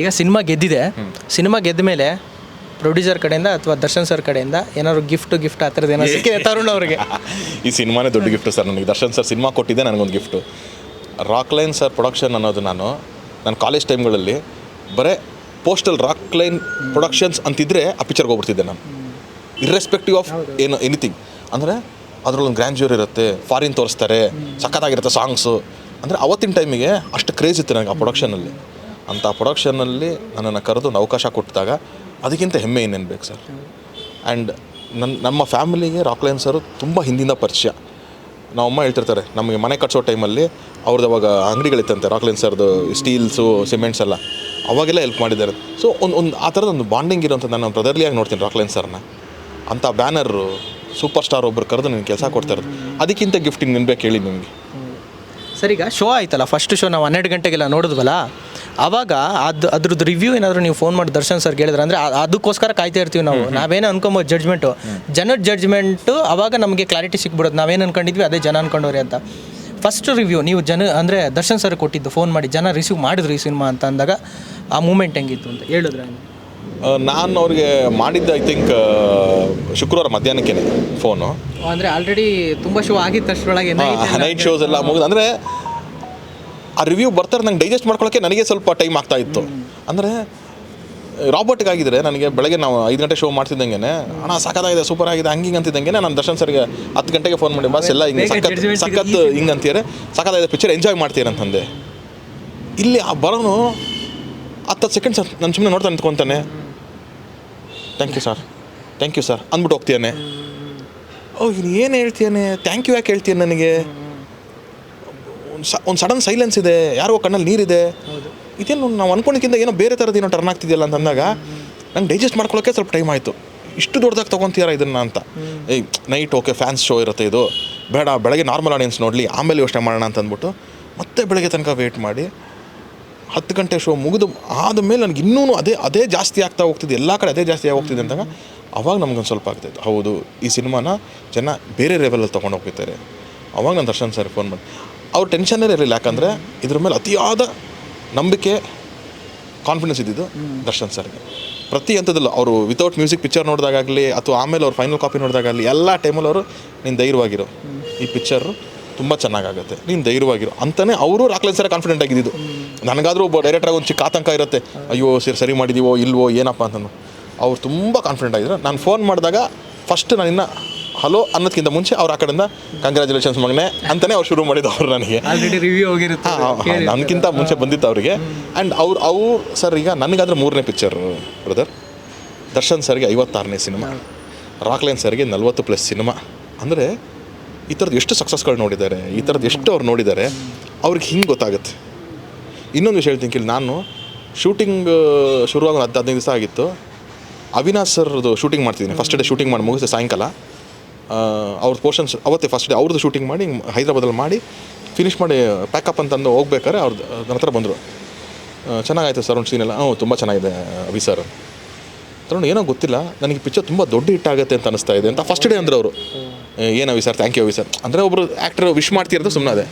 ಈಗ ಸಿನಿಮಾ ಗೆದ್ದಿದೆ. ಸಿನಿಮಾ ಗೆದ್ದ ಮೇಲೆ ಪ್ರೊಡ್ಯೂಸರ್ ಕಡೆಯಿಂದ ಅಥವಾ ದರ್ಶನ್ ಸರ್ ಕಡೆಯಿಂದ ಏನಾದ್ರು ಗಿಫ್ಟ್ ಗಿಫ್ಟ್ ಆ ಥರದ್ದು ಏನಾದ್ರು ಸಿಕ್ಕಿದೆ ತರುಣ್ ಅವರಿಗೆ. ಈ ಸಿನಿಮಾನೇ ದೊಡ್ಡ ಗಿಫ್ಟ್ ಸರ್ ನನಗೆ. ದರ್ಶನ್ ಸರ್ ಸಿನಿಮಾ ಕೊಟ್ಟಿದ್ದೆ ನನಗೊಂದು gift Rockline sir production ಅನ್ನೋದು ನಾನು ನನ್ನ ಕಾಲೇಜ್ ಟೈಮ್ಗಳಲ್ಲಿ ಬರೀ ಪೋಸ್ಟಲ್ ರಾಕ್ ಲೈನ್ ಪ್ರೊಡಕ್ಷನ್ಸ್ ಅಂತಿದ್ರೆ ಆ ಪಿಕ್ಚರ್ಗೆ ಹೋಗ್ಬಿಡ್ತಿದ್ದೆ ನಾನು. ಇರ್ರೆಸ್ಪೆಕ್ಟಿವ್ ಆಫ್ ಏನು ಎನಿಥಿಂಗ್ ಅಂದರೆ ಅದರಲ್ಲೊಂದು ಗ್ರ್ಯಾಂಡ್ಯೂರ್ ಇರುತ್ತೆ ಫಾರಿನ್ ತೋರಿಸ್ತಾರೆ ಸಖತ್ತಾಗಿರುತ್ತೆ ಸಾಂಗ್ಸು ಅಂದರೆ ಅವತ್ತಿನ ಟೈಮಿಗೆ ಅಷ್ಟು ಕ್ರೇಜ್ ಇತ್ತು ನನಗೆ ಆ ಪ್ರೊಡಕ್ಷನಲ್ಲಿ ಅಂಥ ಪ್ರೊಡಕ್ಷನ್ನಲ್ಲಿ ನನ್ನನ್ನು ಕರೆದು ಒಂದು ಅವಕಾಶ ಕೊಟ್ಟಿದಾಗ ಅದಕ್ಕಿಂತ ಹೆಮ್ಮೆ ಇನ್ನೇನು ಬೇಕು ಸರ್? ಆ್ಯಂಡ್ ನನ್ನ ನಮ್ಮ ಫ್ಯಾಮಿಲಿಗೆ ರಾಕ್ಲೈನ್ ಸರು ತುಂಬ ಹಿಂದಿನ ಪರಿಚಯ. ನಮ್ಮಮ್ಮ ಹೇಳ್ತಿರ್ತಾರೆ, ನಮಗೆ ಮನೆ ಕಟ್ಸೋ ಟೈಮಲ್ಲಿ ಅವ್ರದ್ದು ಅವಾಗ ಅಂಗಡಿಗಳಿತ್ತಂತೆ ರಾಕ್ಲೈನ್ ಸರ್ದು ಸ್ಟೀಲ್ಸು ಸಿಮೆಂಟ್ಸ್ ಎಲ್ಲ. ಅವಾಗೆಲ್ಲ ಹೆಲ್ಪ್ ಮಾಡಿದ್ದಾರೆ. ಸೊ ಒಂದು ಒಂದು, ಆ ಥರದ ಒಂದು ಬಾಂಡಿಂಗ್ ಇರೋಂಥ ನಾನು ಬ್ರದರ್ಲಿಯಾಗಿ ನೋಡ್ತೀನಿ ರಾಕ್ಲೈನ್ ಸರ್ನ ಅಂಥ ಬ್ಯಾನರು ಸೂಪರ್ ಸ್ಟಾರ್ ಒಬ್ಬರು ಕರೆದು ನನಗೆ ಕೆಲಸ ಕೊಡ್ತಾರೆ ಅದಕ್ಕಿಂತ ಗಿಫ್ಟಿಂಗ್ ಇನ್ನೇನು ಬೇಕು ಹೇಳಿ ನಿಮಗೆ. ಸರ್ ಈಗ ಶೋ ಆಯ್ತಲ್ಲ ಫಸ್ಟ್ ಶೋ ನಾವು ಹನ್ನೆರಡು ಗಂಟೆಗೆಲ್ಲ ನೋಡಿದ್ವಲ್ಲ? ಆವಾಗ ಅದು ಅದ್ರದ್ದು ರಿವ್ಯೂ ಏನಾದರೂ ನೀವು ಫೋನ್ ಮಾಡಿ ದರ್ಶನ್ ಸರ್ ಕೇಳಿದ್ರೆ ಅಂದರೆ ಅದಕ್ಕೋಸ್ಕರ ಕಾಯ್ತಾ ಇರ್ತೀವಿ ನಾವು. ನಾವೇನು ಅನ್ಕೊಂಬೋದು ಜಡ್ಜ್ಮೆಂಟು ಜನದ ಜಡ್ಜ್ಮೆಂಟು ಅವಾಗ ನಮಗೆ ಕ್ಲಾರಿಟಿ ಸಿಕ್ಬಿಡೋದು ನಾವೇನು ಅನ್ಕೊಂಡಿದ್ವಿ ಅದೇ ಜನ ಅನ್ಕೊಂಡವ್ರಿ ಅಂತ. ಫಸ್ಟ್ ರಿವ್ಯೂ ನೀವು ಜನ ಅಂದರೆ ದರ್ಶನ್ ಸರ್ ಕೊಟ್ಟಿದ್ದು ಫೋನ್ ಮಾಡಿ ಜನ ರಿಸೀವ್ ಮಾಡಿದ್ರು ಈ ಸಿನಿಮಾ ಅಂತ ಅಂದಾಗ ಆ ಮೂಮೆಂಟ್ ಹೆಂಗಿತ್ತು ಅಂತ ಹೇಳಿದ್ರೆ ನಾನು ಅವ್ರಿಗೆ ಮಾಡಿದ್ದೆ ಐ ಥಿಂಕ್ ಶುಕ್ರವಾರ ಮಧ್ಯಾಹ್ನಕ್ಕೆ ಫೋನು. ಅಂದರೆ ಆಲ್ರೆಡಿ ತುಂಬ ಶೋ ಆಗಿತ್ತು ಅಷ್ಟರೊಳಗೆ ನೈಟ್ ಶೋಸ್ ಎಲ್ಲ ಮುಗಿದು ಅಂದರೆ ಆ ರಿವ್ಯೂ ಬರ್ತಾರೆ ನಂಗೆ ಡೈಜೆಸ್ಟ್ ಮಾಡ್ಕೊಳ್ಳೋಕೆ ನನಗೆ ಸ್ವಲ್ಪ ಟೈಮ್ ಆಗ್ತಾ ಇತ್ತು. ಅಂದರೆ ರಾಬರ್ಟ್ಗೆ ಆಗಿದ್ರೆ ನನಗೆ ಬೆಳಗ್ಗೆ ನಾವು ಐದು ಗಂಟೆ ಶೋ ಮಾಡ್ತಿದ್ದಂಗೆ ಅಣ್ಣ ಸಖತ್ತಾಗಿದೆ ಸೂಪರ್ ಆಗಿದೆ ಹಂಗೆ ಹಿಂಗೆ ಅಂತಿದ್ದಂಗೆ ನಾನು ದರ್ಶನ್ ಸರ್ಗೆ ಹತ್ತು ಗಂಟೆಗೆ ಫೋನ್ ಮಾಡಿ ಬಸ್ ಎಲ್ಲ ಹಿಂಗೆ ಸಖತ್ ಸಖತ್ ಹಿಂಗೆ ಅಂತೀರ ಸಖತ್ತಾಗಿದೆ ಪಿಕ್ಚರ್ ಎಂಜಾಯ್ ಮಾಡ್ತೀರಂತಂದೆ ಇಲ್ಲಿ ಆ ಬರೋನು ಹತ್ತು ಸೆಕೆಂಡ್ ಸರ್ ನಾನು ಸುಮ್ಮನೆ ನೋಡ್ತಾ ನಿಂತ್ಕೊತಾನೆ. Thank you sir thank you sir ಅಂದ್ಬಿಟ್ಟು ಹೋಗ್ತೀಯಾನೆ. ಓ, ಇವ್ನು ಏನು ಹೇಳ್ತೀಯಾನೆ? ಥ್ಯಾಂಕ್ ಯು ಯಾಕೆ ಹೇಳ್ತೀಯ ನನಗೆ? ಒಂದು ಒಂದು ಸಡನ್ ಸೈಲೆನ್ಸ್ ಇದೆ. ಯಾರೋ ಕಣ್ಣಲ್ಲಿ ನೀರಿದೆ. ಇದೇನು ನಾವು ಅನ್ಕೊಂಡಿಕ್ಕಿಂತ ಏನೋ ಬೇರೆ ಥರದ ಏನೋ ಟರ್ನ್ ಆಗ್ತಿದೆಯಲ್ಲ ಅಂತ ಅಂದಾಗ, ನಂಗೆ ಡೈಜೆಸ್ಟ್ ಮಾಡ್ಕೊಳ್ಳೋಕೆ ಸ್ವಲ್ಪ ಟೈಮ್ ಆಯಿತು. ಇಷ್ಟು ದೊಡ್ಡದಾಗಿ ತೊಗೊತೀಯಾರ ಇದನ್ನು ಅಂತ. ಏಯ್ ನೈಟ್ ಓಕೆ ಫ್ಯಾನ್ಸ್ ಶೋ ಇರುತ್ತೆ ಇದು. ಬೇಡ, ಬೆಳಗ್ಗೆ ನಾರ್ಮಲ್ ಆಡಿಯನ್ಸ್ ನೋಡಲಿ, ಆಮೇಲೆ ಯೋಚನೆ ಮಾಡೋಣ ಅಂತ ಅಂದ್ಬಿಟ್ಟು ಮತ್ತೆ ಬೆಳಗ್ಗೆ ತನಕ ವೇಟ್ ಮಾಡಿ. ಹತ್ತು ಗಂಟೆ ಶೋ ಮುಗಿದು ಆದಮೇಲೆ ನನಗೆ ಇನ್ನೂ ಅದೇ ಅದೇ ಜಾಸ್ತಿ ಆಗ್ತಾ ಹೋಗ್ತಿದೆ. ಎಲ್ಲ ಕಡೆ ಅದೇ ಜಾಸ್ತಿ ಆಗೋಗ್ತಿದೆ ಹೋಗ್ತಿದೆ ಅಂದಾಗ ಅವಾಗ ನಮ್ಗೊಂದು ಸ್ವಲ್ಪ ಆಗ್ತಾಯಿತ್ತು ಹೌದು ಈ ಸಿನಿಮಾನ ಜನ ಬೇರೆ ಲೆವೆಲಲ್ಲಿ ತೊಗೊಂಡು ಹೋಗ್ತಾರೆ ಅವಾಗ ನಾನು ದರ್ಶನ್ ಸರ್ ಫೋನ್ ಮಾಡಿ ಅವ್ರು ಟೆನ್ಷನ್ನೇ ಇರಲಿಲ್ಲ. ಯಾಕಂದರೆ ಇದ್ರ ಮೇಲೆ ಅತಿಯಾದ ನಂಬಿಕೆ ಕಾನ್ಫಿಡೆನ್ಸ್ ಇದ್ದಿದ್ದು ದರ್ಶನ್ ಸರ್ಗೆ ಪ್ರತಿ ಹಂತದಲ್ಲೂ ಅವರು ವಿತೌಟ್ ಮ್ಯೂಸಿಕ್ ಪಿಕ್ಚರ್ ನೋಡಿದಾಗಲಿ ಅಥವಾ ಆಮೇಲೆ ಅವ್ರು ಫೈನಲ್ ಕಾಪಿ ನೋಡಿದಾಗಲಿ ಎಲ್ಲ ಟೈಮಲ್ಲಿ ಅವರು ನೀನು ಧೈರ್ಯವಾಗಿರೋ. ಈ ಪಿಕ್ಚರು ತುಂಬ ಚೆನ್ನಾಗಾಗುತ್ತೆ. ನೀನು ಧೈರ್ಯವಾಗಿರೋ. ಅಂತಲೇ ಅವರು ರಾಕ್ಲೈನ್ ಸರ್ ಕಾನ್ಫಿಡೆಂಟ್ ಆಗಿದ್ದು. ನನಗಾದರೂ ಒಬ್ಬ ಡೈರೆಕ್ಟ್ರಾಗಿ ಒಂದು ಚಿಕ್ಕ ಆತಂಕ ಇರುತ್ತೆ. ಅಯ್ಯೋ ಸರಿ ಸರಿ ಮಾಡಿದೀವೋ ಇಲ್ವೋ ಏನಪ್ಪ ಅಂತಂದು ಅವ್ರು ತುಂಬ ಕಾನ್ಫಿಡೆಂಟ್ ಆಗಿದ್ರು. ನಾನು ಫೋನ್ ಮಾಡಿದಾಗ ಫಸ್ಟ್ ನಾನು ಇನ್ನು ಹಲೋ ಅನ್ನೋದಕ್ಕಿಂತ ಮುಂಚೆ ಅವ್ರು ಆ ಕಡೆಯಿಂದ ಕಂಗ್ರ್ಯಾಚುಲೇಷನ್ಸ್ ಮಗನೆ ಅಂತಲೇ ಅವ್ರು ಶುರು ಮಾಡಿದ್ದು ಅವರು ನನಗೆ. ಆಲ್ರೆಡಿ ರಿವ್ಯೂ ಹೋಗಿರುತ್ತೆ. ನನಗಿಂತ ಮುಂಚೆ ಬಂದಿತ್ತು ಅವರಿಗೆ. ಆ್ಯಂಡ್ ಅವ್ರು ಅವ್ರು ಸರ್ ಈಗ ನನಗಾದ್ರೆ ಮೂರನೇ ಪಿಕ್ಚರ್ ಬ್ರದರ್ ದರ್ಶನ್ ಸರ್ಗೆ ಐವತ್ತಾರನೇ ಸಿನಿಮಾ ರಾಕ್ಲೈನ್ ಸರ್ಗೆ ನಲ್ವತ್ತು ಪ್ಲಸ್ ಸಿನಿಮಾ ಅಂದರೆ ಈ ಥರದ್ದು ಎಷ್ಟು ಸಕ್ಸಸ್ಗಳು ನೋಡಿದ್ದಾರೆ, ಈ ಥರದ್ದು ಎಷ್ಟು ಅವ್ರು ನೋಡಿದ್ದಾರೆ, ಅವ್ರಿಗೆ ಹಿಂಗೆ ಗೊತ್ತಾಗುತ್ತೆ. ಇನ್ನೊಂದು ವಿಷಯ ಹೇಳ್ತೀನಿ ಕೇಳಿ, ನಾನು ಶೂಟಿಂಗ್ ಶುರುವಾಗ ಹತ್ತು ಹದಿನೈದು ದಿವಸ ಆಗಿತ್ತು. ಅವಿನಾಶ್ ಸರ್ದು ಶೂಟಿಂಗ್ ಮಾಡ್ತಿದ್ದೀನಿ. ಫಸ್ಟ್ ಡೇ ಶೂಟಿಂಗ್ ಮಾಡಿ ಮುಗಿಸಿ ಸಾಯಂಕಾಲ. ಅವ್ರದ್ದು ಪೋರ್ಷನ್ಸ್ ಅವತ್ತೇ ಫಸ್ಟ್ ಡೇ ಅವ್ರದ್ದು ಶೂಟಿಂಗ್ ಮಾಡಿ ಹೈದ್ರಾಬಾದಲ್ಲಿ ಮಾಡಿ ಫಿನಿಷ್ ಮಾಡಿ ಪ್ಯಾಕಪ್ ಅಂತಂದು ಹೋಗ್ಬೇಕಾದ್ರೆ ಅವ್ರದ್ದು ನನ್ನ ಹತ್ರ ಬಂದರು. ಚೆನ್ನಾಗಾಯ್ತು ಸರ್ ಒಂದು ಸೀನೆಲ್ಲ ಹ್ಞೂ ತುಂಬ ಚೆನ್ನಾಗಿದೆ, ಅಭಿ ಸರ್ ತಗೊಂಡು ಏನೋ ಗೊತ್ತಿಲ್ಲ, ನನಗೆ ಪಿಕ್ಚರ್ ತುಂಬ ದೊಡ್ಡ ಹಿಟ್ ಆಗುತ್ತೆ ಅಂತ ಅನಿಸ್ತಾ ಇದೆ ಅಂತ ಫಸ್ಟ್ ಡೇ ಅಂದರು ಅವರು. ಏನು Avi sir thank you Avi sir ಅಂದರೆ ಒಬ್ಬರು ಆ್ಯಕ್ಟ್ರ್ ವಿಶ್ ಮಾಡ್ತಿರೋದು ಸುಮ್ಮನೆ ಅದೇ.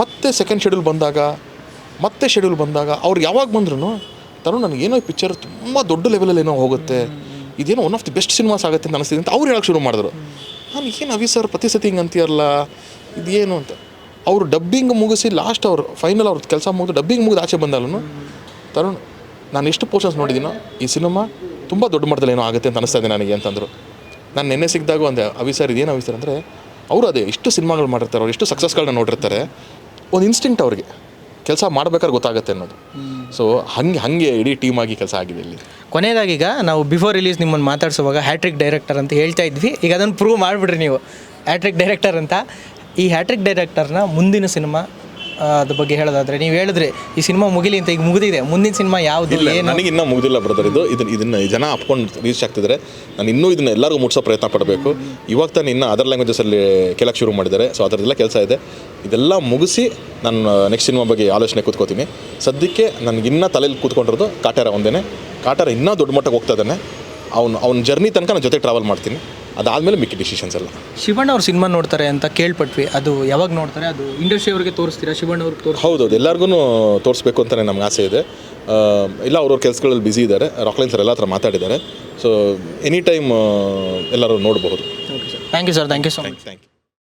ಮತ್ತೆ ಸೆಕೆಂಡ್ ಶೆಡ್ಯೂಲ್ ಬಂದಾಗ, ಮತ್ತೆ ಶೆಡ್ಯೂಲ್ ಬಂದಾಗ ಅವ್ರು ಯಾವಾಗ ಬಂದ್ರು ತರುಣ್ ನನಗೆ ಏನೋ ಈ ಪಿಕ್ಚರ್ ತುಂಬ ದೊಡ್ಡ ಲೆವೆಲಲ್ಲಿ ಏನೋ ಹೋಗುತ್ತೆ. ಇದೇನೋ one of the best cinemas ಆಗುತ್ತೆ ಅಂತ ಅನಿಸ್ತಿದೆ ಅಂತ ಅವ್ರು ಹೇಳೋಕೆ ಶುರು ಮಾಡಿದ್ರು. ನಾನು ಏನು ಅವಿ ಸರ್ ಪ್ರತಿ ಸತಿ ಹಿಂಗೆ ಅಂತೀಯಲ್ಲ, ಇದೇನು ಅಂತ. ಅವರು ಡಬ್ಬಿಂಗ್ ಮುಗಿಸಿ ಲಾಸ್ಟ್ ಅವ್ರು ಫೈನಲ್ ಅವ್ರದ್ದು ಕೆಲಸ ಮುಗಿದು ಡಬ್ಬಿಂಗ್ ಮುಗಿದು ಆಚೆ ಬಂದಲ್ಲೂ ತರುಣ್, ನಾನು ಎಷ್ಟು ಪೋರ್ಷನ್ಸ್ ನೋಡಿದ್ದೀನೋ ಈ ಸಿನಿಮಾ ತುಂಬ ದೊಡ್ಡ ಮಟ್ಟದಲ್ಲಿ ಏನೋ ಆಗುತ್ತೆ ಅಂತ ಅನಿಸ್ತಾ ಇದೆ ನನಗೆ ಅಂತಂದರು. ನಾನು ನೆನ್ನೆ ಸಿಕ್ಕಿದಾಗ ಒಂದು ಅವಿ ಸರ್ ಇದೇನು ಅವಿ ಸರ್ ಅಂದರೆ ಅವರು ಅದೇ ಇಷ್ಟು ಸಿನಿಮಾಗಳು ಮಾಡಿರ್ತಾರೆ ಅವ್ರು ಎಷ್ಟು ಸಕ್ಸಸ್ಗಳನ್ನ ನೋಡಿರ್ತಾರೆ ಒಂದು ಇನ್ಸ್ಟಿಂಕ್ಟ್ ಅವ್ರಿಗೆ ಕೆಲಸ ಮಾಡ್ಬೇಕಾದ್ರೆ ಗೊತ್ತಾಗುತ್ತೆ ಅನ್ನೋದು. ಸೊ ಹಂಗೆ ಹಾಗೆ ಇಡೀ ಟೀಮ್ ಆಗಿ ಕೆಲಸ ಆಗಿದೆ ಇಲ್ಲಿ. ಕೊನೆಯದಾಗೀಗ ನಾವು ಬಿಫೋರ್ ರಿಲೀಸ್ ನಿಮ್ಮನ್ನು ಮಾತಾಡ್ಸುವಾಗ ಹ್ಯಾಟ್ರಿಕ್ ಡೈರೆಕ್ಟರ್ ಅಂತ ಹೇಳ್ತಾ ಇದ್ವಿ. ಈಗ ಅದನ್ನು ಪ್ರೂವ್ ಮಾಡಿಬಿಡ್ರಿ ನೀವು. ಹ್ಯಾಟ್ರಿಕ್ ಡೈರೆಕ್ಟರ್ ಅಂತ. ಈ ಹ್ಯಾಟ್ರಿಕ್ ಡೈರೆಕ್ಟರ್ನ ಮುಂದಿನ ಸಿನಿಮಾ ಅದ್ರ ಬಗ್ಗೆ ಹೇಳೋದಾದ್ರೆ ನೀವು ಹೇಳಿದ್ರೆ ಈ ಸಿನಿಮಾ ಮುಗಿಲಿ ಅಂತ ಈಗ ಮುಗಿದಿದೆ. ಮುಂದಿನ ಸಿನಿಮಾ ಯಾವುದು ಇಲ್ಲ ಏನು? ನನಗೆ ಇನ್ನೂ ಮುಗಿದಿಲ್ಲ ಬ್ರದರ್ ಇದು. ಇದನ್ನ ಇದನ್ನ ಜನ ಅಪ್ಕೊಂಡು ರೀಚ್ ಆಗ್ತಿದ್ದಾರೆ ನಾನು ಇನ್ನೂ ಇದನ್ನ ಎಲ್ಲರಿಗೂ ಮುಟ್ಸೋ ಪ್ರಯತ್ನ ಪಡಬೇಕು. ಇವಾಗ ತಾನು ಇನ್ನೂ ಅದರ್ ಲ್ಯಾಂಗ್ವೇಜಸಲ್ಲಿ ಕೇಳಕ್ಕೆ ಶುರು ಮಾಡಿದ್ದಾರೆ. ಸೊ ಅದರದೆಲ್ಲ ಕೆಲಸ ಇದೆ. ಇದೆಲ್ಲ ಮುಗಿಸಿ ನಾನು ನೆಕ್ಸ್ಟ್ ಸಿನಿಮಾ ಬಗ್ಗೆ ಆಲೋಚನೆ ಕೂತ್ಕೋತೀನಿ. ಸದ್ಯಕ್ಕೆ ನನಗೆ ಇನ್ನೂ ತಲೆಯಲ್ಲಿ ಕೂತ್ಕೊಂಡಿರೋದು ಕಾಟಾರ ಒಂದೇ ಕಾಟಾರ ಇನ್ನೂ ದೊಡ್ಡ ಮಟ್ಟಕ್ಕೆ ಹೋಗ್ತಾ ಇದ್ದಾನೆ. ಅವ್ನು ಅವ್ನ ಜರ್ನಿ ತನಕ ನಾನು ಜೊತೆ ಟ್ರಾವೆಲ್ ಮಾಡ್ತೀನಿ. ಅದಾದಮೇಲೆ ಮಿಕ್ಕಿ ಡಿಸಿಷನ್ಸ್ ಎಲ್ಲ. ಶಿವಣ್ಣ ಅವ್ರ ಸಿನಿಮಾ ನೋಡ್ತಾರೆ ಅಂತ ಕೇಳ್ಪಟ್ವಿ. ಅದು ಯಾವಾಗ ನೋಡ್ತಾರೆ? ಅದು ಇಂಡಸ್ಟ್ರಿ ಅವ್ರಿಗೆ ತೋರಿಸ್ತೀರಾ? ಶಿವಣ್ಣ ಅವ್ರಿಗೆ ತೋರಿಸ್ ಹೌದು ಎಲ್ಲರಿಗೂ ತೋರಿಸ್ಬೇಕು ಅಂತಲೇ ನಮ್ಗೆ ಆಸೆ ಇದೆ. ಇಲ್ಲ ಅವ್ರವ್ರ ಕೆಲಸಗಳಲ್ಲಿ ಬ್ಯುಸಿ ಇದ್ದಾರೆ. ರಾಕ್ಲೈನ್ ಸರ್ ಎಲ್ಲ ಹತ್ರ ಮಾತಾಡಿದ್ದಾರೆ. ಸೊ ಎನಿ ಟೈಮ್ ಎಲ್ಲರೂ ನೋಡಬಹುದು. Okay sir thank you sir thank you so much thank you